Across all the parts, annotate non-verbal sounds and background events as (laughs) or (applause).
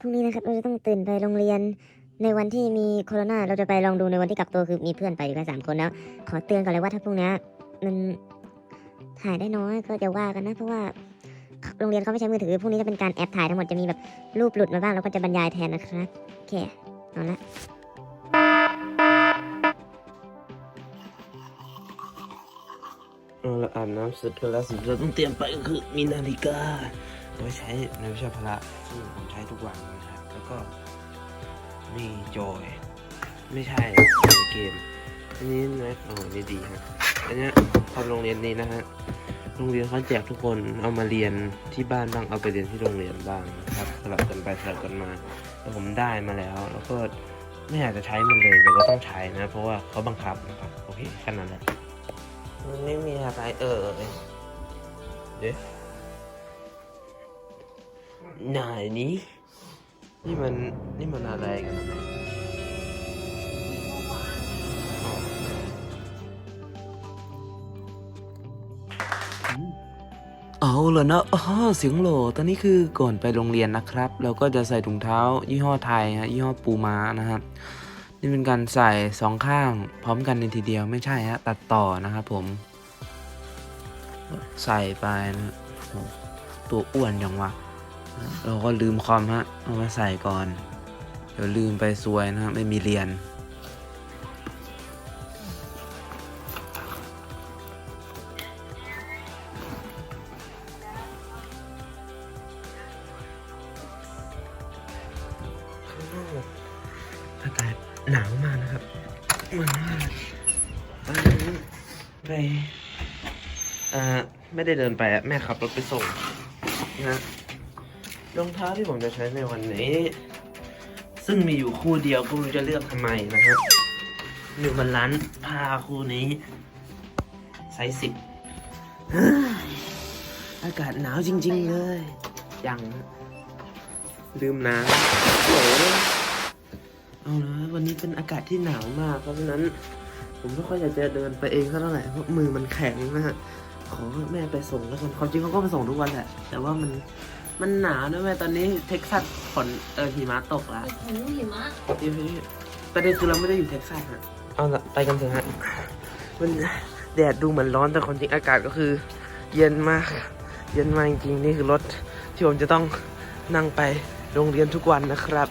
พรุ่งนี้นะครับเราจะต้องตื่นไปโรงเรียนในวันที่มีโควิดเราจะไปลองดูในวันที่กักตัวคือมีเพื่อนไปอยู่แค่สามคนแล้ว ขอเตือนก่อนเลยว่าถ้าพรุ่งนี้มันถ่ายได้น้อยก็จะว่ากันนะเพราะว่าโรงเรียนเขาไม่ใช้มือถือพรุ่งนี้จะเป็นการแอปถ่ายทั้งหมดจะมีแบบรูปหลุดมาบ้างแล้วก็จะบรรยายแทนนะครับโอเคเอาละเอาละอาบน้ำเสร็จแล้วสิเราต้องเตรียมไปก็คือมีนาฬิกา เอาไว้ใช้ในวิชาพละซึ่งผมใช้ทุกวันนะครับ แล้วก็มีจอยไม่ใช่ในเกม อันนี้นะโอ้นี่ดีฮะอันเนี้ยทำโรงเรียนนี้นะฮะโรงเรียนเขาแจกทุกคนเอามาเรียนที่บ้านบ้างเอาไปเรียนที่โรงเรียนบ้างนะครับสลับกันไปสลับกันมาแล้วผมได้มาแล้ว แล้วก็ไม่อยากจะใช้มันเลยแต่ก็ต้องใช้นะ เพราะว่าเขาบังคับนะครับโอเคแค่นั้นแหละมันไม่มีอะไรเออเดี๋ยว ไหนนี้นี่มันนี่มันอะไรกันนะเอ๋ออืมเอาเลยนะอ๋อเสียงโหลตอนนี้คือก่อนไปโรงเรียนนะครับ เราก็จะใส่ถุงเท้า ยี่ห้อไทยฮะยี่ห้อปูม้านะครับนี่เป็นการใส่สองข้าง พร้อมกันในทีเดียวไม่ใช่ฮะตัดต่อนะครับผม ใส่ไปนะตัวอ้วนอย่างวะ เราก็ลืมคอมฮะ เอามาใส่ก่อน เดี๋ยวลืมไปซวยนะฮะ ไม่มีเรียน อากาศหนาวมากนะครับเหมือนว่าตอนนี้ไป อ่อไม่ได้เดินไปอะแม่ขับรถไปส่งนะ รองเท้าที่ผมจะใช้ในวันนี้ ซึ่งมีอยู่คู่เดียวก็ไม่รู้จะเลือกทำไมนะครับหนึ่งวันล้านพาคู่นี้ไซส์สิบเฮ้ยอากาศหนาวจริง ๆ เลย ยังนะลืมน้ำโอ้โหเอาละวันนี้เป็นอากาศที่หนาวมาก เพราะฉะนั้น ผมไม่ค่อยอยากจะเดินไปเองสักเท่าไหร่เพราะมือมันแข็งนะฮะขอให้แม่ไปส่งแล้วกันความจริงเขาก็ไปส่งทุกวันแหละแต่ว่ามัน มันหนาวนะแม่ตอนนี้เท็กซัสฝนเออหิมะตกแล้วโอ้โหหิมะพี่พี่ประเด็นคือเราไม่ได้อยู่เท็กซัสฮะเอาละไปกันเถอะฮะมันแดดดูเหมือนร้อนแต่ความจริงอากาศก็คือ เย็นมาก เย็นมากจริงๆนี่คือรถที่ผมจะต้องนั่งไปโรงเรียนทุกวันนะครับ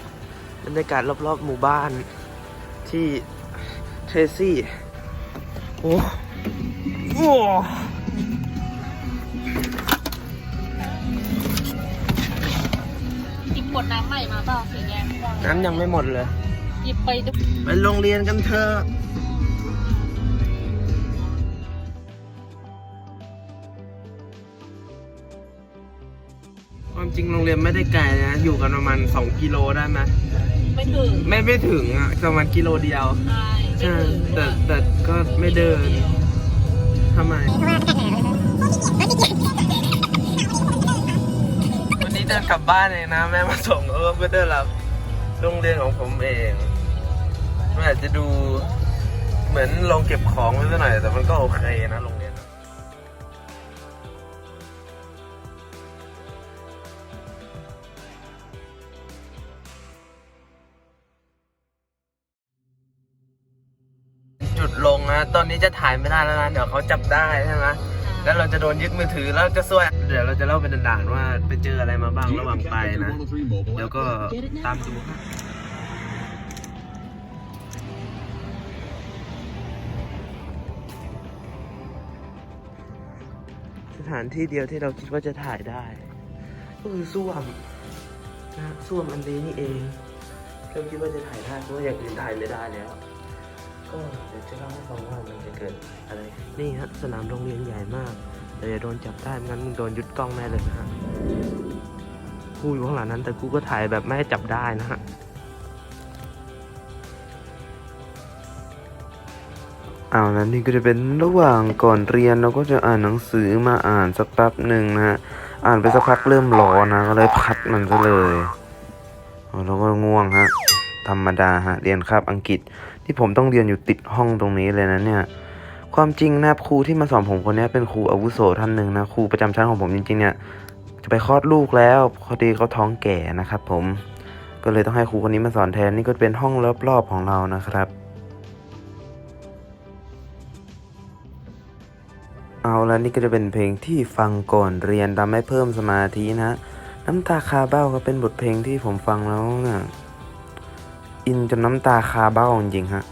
บรรยากาศรอบๆหมู่บ้านที่เทรซี่โอ้โห หยิบขวดน้ำใหม่มาเปล่าสีแดงน้ำยังไม่หมดเลย หยิบไปดูไปโรงเรียนกันเถอะความจริงโรงเรียนไม่ได้ไกลนะ อยู่กันประมาณ 2 กิโลได้ไหมไม่ถึงไม่ไม่ถึงอะประมาณกิโลเดียว ใช่ใช่แต่แต่ก็ไม่เดินทำไมวันนี้เดินกลับบ้านเองนะ แม่มาส่งเออเพื่อเดินรับโรงเรียนของผมเองมันอาจจะดูเหมือนลงเก็บของไว้สักหน่อย แต่มันก็โอเคนะโรงเรียนจุดลงนะ ตอนนี้จะถ่ายไม่ได้แล้วนะ เดี๋ยวเขาจับได้ใช่ไหม แล้วเราจะโดนยึดมือถือแล้วจะซวย เดี๋ยวเราจะเล่าเป็นด่านๆว่าไปเจออะไรมาบ้างระหว่างไปนะเดี๋ยวก็ตามดูสถานที่เดียวที่เราคิดว่าจะถ่ายได้ ก็คือส้วมนะส้วมอันนี้นี่เองเราคิดว่าจะถ่ายได้เพราะว่าอย่างอื่นถ่ายไม่ได้แล้ว ก็เดี๋ยวจะเล่าให้ฟังว่ามันจะเกิดอะไร นี่ฮะสนามโรงเรียนใหญ่มากแต่อย่าโดนจับได้งั้นมึงโดนยึดกล้องแน่เลยนะฮะกูอยู่ข้างหลังนั้น แต่กูก็ถ่ายแบบไม่ให้จับได้นะฮะเอาแล้วนี่ก็จะเป็นระหว่างก่อนเรียนเราก็จะอ่านหนังสือมาอ่านสักแป๊บหนึ่งนะฮะอ่านไปสักพักเริ่มร้อนนะก็เลยพัดมันซะเลยเอาแล้วก็ง่วงฮะ ธรรมดาฮะเรียนคาบอังกฤษ ที่ผมต้องเรียนอยู่ติดห้องตรงนี้เลยนะเนี่ยความจริงนะครูที่มาสอนผมคนนี้เป็นครูอาวุโสท่านหนึ่งนะครูประจำชั้นของผมจริงๆเนี่ยจะไปคลอดลูกแล้วพอดีเขาท้องแก่นะครับผมก็เลยต้องให้ครูคนนี้มาสอนแทนนี่ก็เป็นห้องรอบๆของเรานะครับ เอาแล้วนี่ก็จะเป็นเพลงที่ฟังก่อนเรียนทำให้เพิ่มสมาธินะ น้ำตาคาเบ้าก็เป็นบทเพลงที่ผมฟังแล้วนะ่ะ อินจนน้ำตาคาเบ้าจริงๆฮะ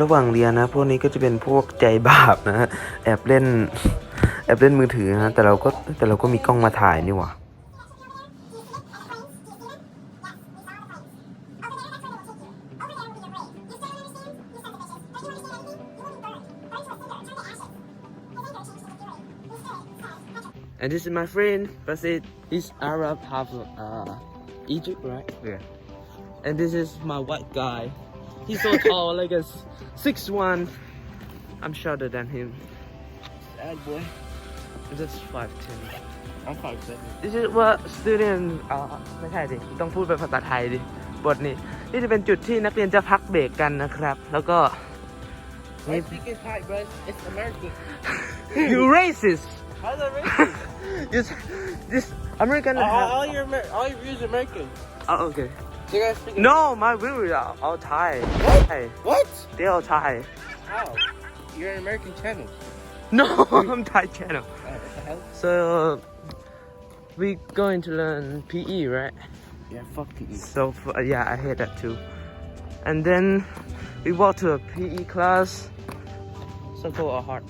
ระหว่างเรียนนะ พวกนี้ก็จะเป็นพวกใจบาปนะฮะแอบเล่น แอบเล่นมือถือนะแต่เราก็แต่เราก็มีกล้องมาถ่ายนี่หว่า And this is my friend, Basit. He's Arab, half uh, Egypt, right? Yeah. And this is my white guy. He's so tall, like a s- six one. I'm shorter than him. Sad boy. That's five ten. I'm five seven. This is what student อ่าไม่ใช่ดิ ต้องพูดเป็นภาษาไทยดิ บทนี้ นี่จะเป็นจุดที่นักเรียนจะพักเบรกกันนะครับ แล้วก็ I think it's high, bro. It's American. (laughs) you racist (laughs) How's that racist? This this American all, all, your Amer- all your views are American. oh, okay So you guys speak no my views are all Thai What? Thai What? they all Thai How? You're an American channel. no (laughs) I'm Thai channel Uh, what the hell? so we going to learn PE right Yeah, fuck PE. So f- yeah, I hate that too. And then we walk to a PE class. Circle a heart.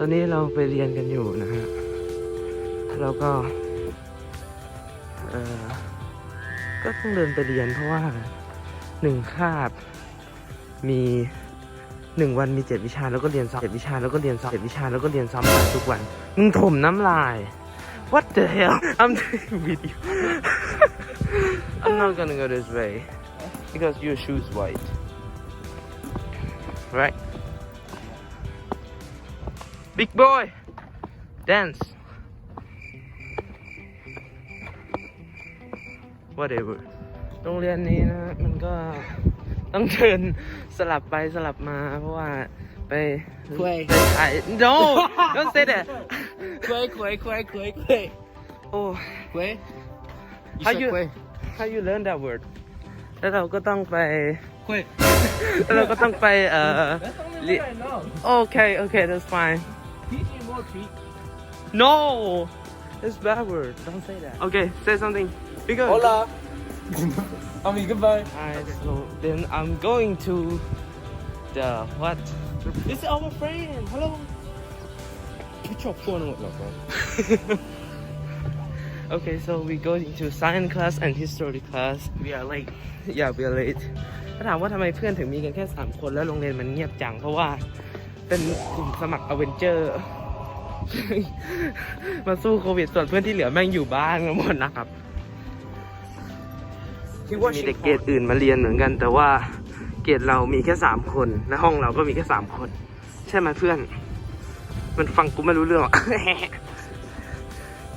ตอนนี้เราไปเรียนกันอยู่นะฮะ แล้วก็ เออก็ต้องเดินไปเรียนเพราะว่าหนึ่งคาบ มีหนึ่งวันมีเจ็ดวิชาแล้วก็เรียนซ้ำเจ็ดวิชาแล้วก็เรียนซ้ำเจ็ดวิชาแล้วก็เรียนซ้ำกันทุกวันมึงถมน้ำลาย What the hell I'm doing video I'm not gonna go this way because your shoes white right Big boy dance whatever โรงเรียนนี้นะ มันก็ต้องเดินสลับไปสลับมา เพราะว่าไป คุย ไปถ่าย no (laughs) don't say that Quay, quay, quay, quay, quay. oh Quay? You How said you- quay. how you learn that word แล้วเราก็ต้องไป Quay. แล้วเราก็ต้องไป(laughs) เอ่อ That's the only Li- thing I know. okay okay that's fine Teach me more, Pete. no it's bad word don't say that okay say something because Hola. (laughs) I mean, goodbye. Alright, so then I'm going to the what? It's our friend. Hello. Put your phone on look, bro. (laughs) Okay, so we go into science class and history class. We are late. Yeah, we are late. ถ้าถามว่าทำไมเพื่อนถึงมีกันแค่ 3 คนแล้วโรงเรียนมันเงียบจัง เพราะว่า เป็นกลุ่มสมัครอเวนเจอร์ มาสู้โควิด ส่วนเพื่อนที่เหลือแม่งอยู่บ้านกันหมดนะครับ He มีเด็กเกรดอื่นมาเรียนเหมือนกัน แต่ว่าเกรดเรามีแค่สามคนและห้องเราก็มีแค่สามคน ใช่ไหมเพื่อน มันฟังกูไม่รู้เรื่องหรอก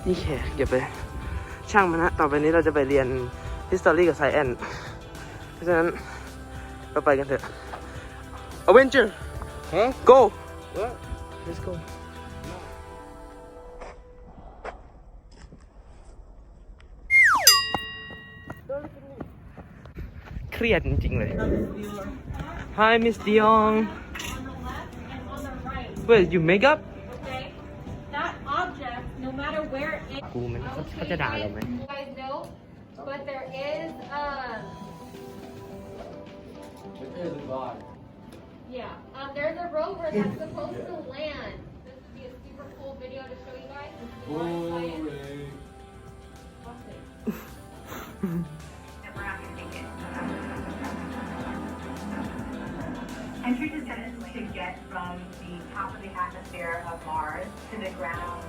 นี่แค่อย่าไป ช่างมันนะ ต่อไปนี้เราจะไปเรียน history กับ science เพราะฉะนั้นเราไปกันเถอะ Avenger Huh? go What? let's go เครียดจริงๆเลย Hi Miss Dion Wait you make up Okay? That object, no matter where it กูมันเขาเขาจะด่าเราไหม you guys know, but there is um yeah, um there's a rover that's supposed to land. This would be a super cool video to show you guys. If you want to try it. Watch it. Entry descent to get from the top of the atmosphere of Mars to the ground.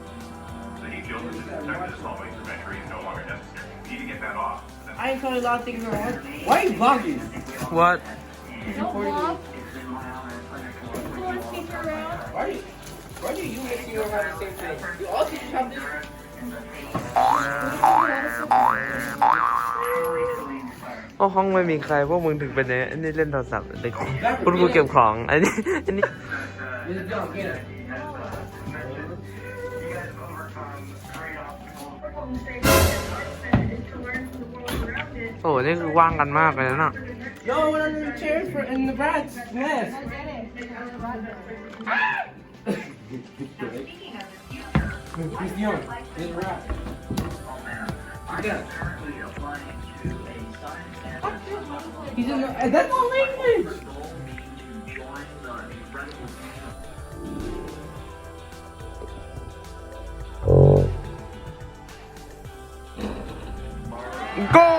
The heat shield is detected as solving from entry is no longer necessary. You need to get that off. I ain't telling a lot of things are wrong. Why are you vlogging? What Don't vlog. Why, why do you mix you around the same thing? You all teachers have this? ห้องห้องไม่มีใครพวกมึงถึงเป็นอย่างนี้อันนี้เล่นโทรศัพท์เด็กคุณครูเก็บของ อันนี้ อันนี้ This is John Gator. โอ้โหนี่คือว่างกันมากเลยนะ No, one under the chair for in the brat's nest. He's young. He's a rat. Yeah. He's in the, that's not language. go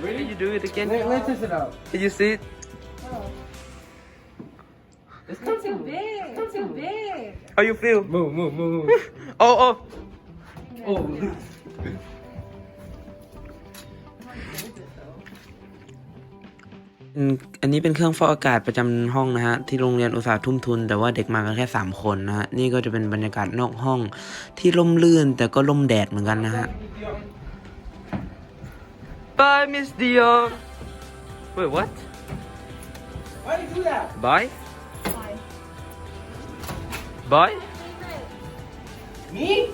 Ready? Can you do it again Let, let's test it out. Can you see it How you feel Move, move, move, move. Oh oh oh. อืมอันนี้เป็นเครื่องฟอกอากาศประจำห้องนะฮะ ที่โรงเรียนอุตสาหทุ่มทุน แต่ว่าเด็กมากันแค่ 3 คนนะฮะ นี่ก็จะเป็นบรรยากาศนอกห้องที่ร่มรื่นแต่ก็ร่มแดดเหมือนกันนะฮะ Bye Miss Dion Wait what Why do you do that? Bye Bye Me?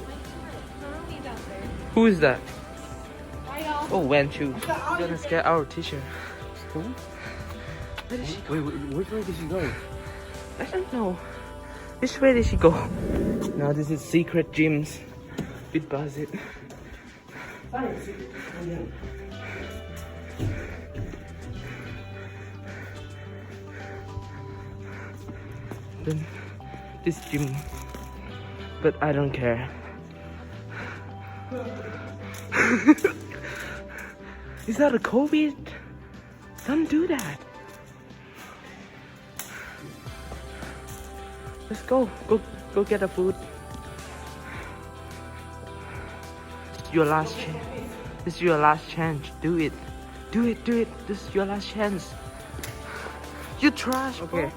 Who is that Oh Wan Chu Gonna scare our teacher Who Where did she Wait, wait, which way did she go? I don't know. Which way did she go? Now this is secret gyms. Bit Buzzit. Then this gym, but I don't care. (laughs) is that a COVID? Don't do that. Let's go. Go go get the food. Your last chance. This is your last chance. Do it. Do it, do it. This is your last chance. You trash. Okay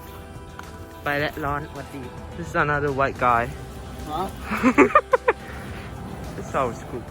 ไปและร้อนหวัดดี This is another white guy. Huh? This (laughs) sounds cool.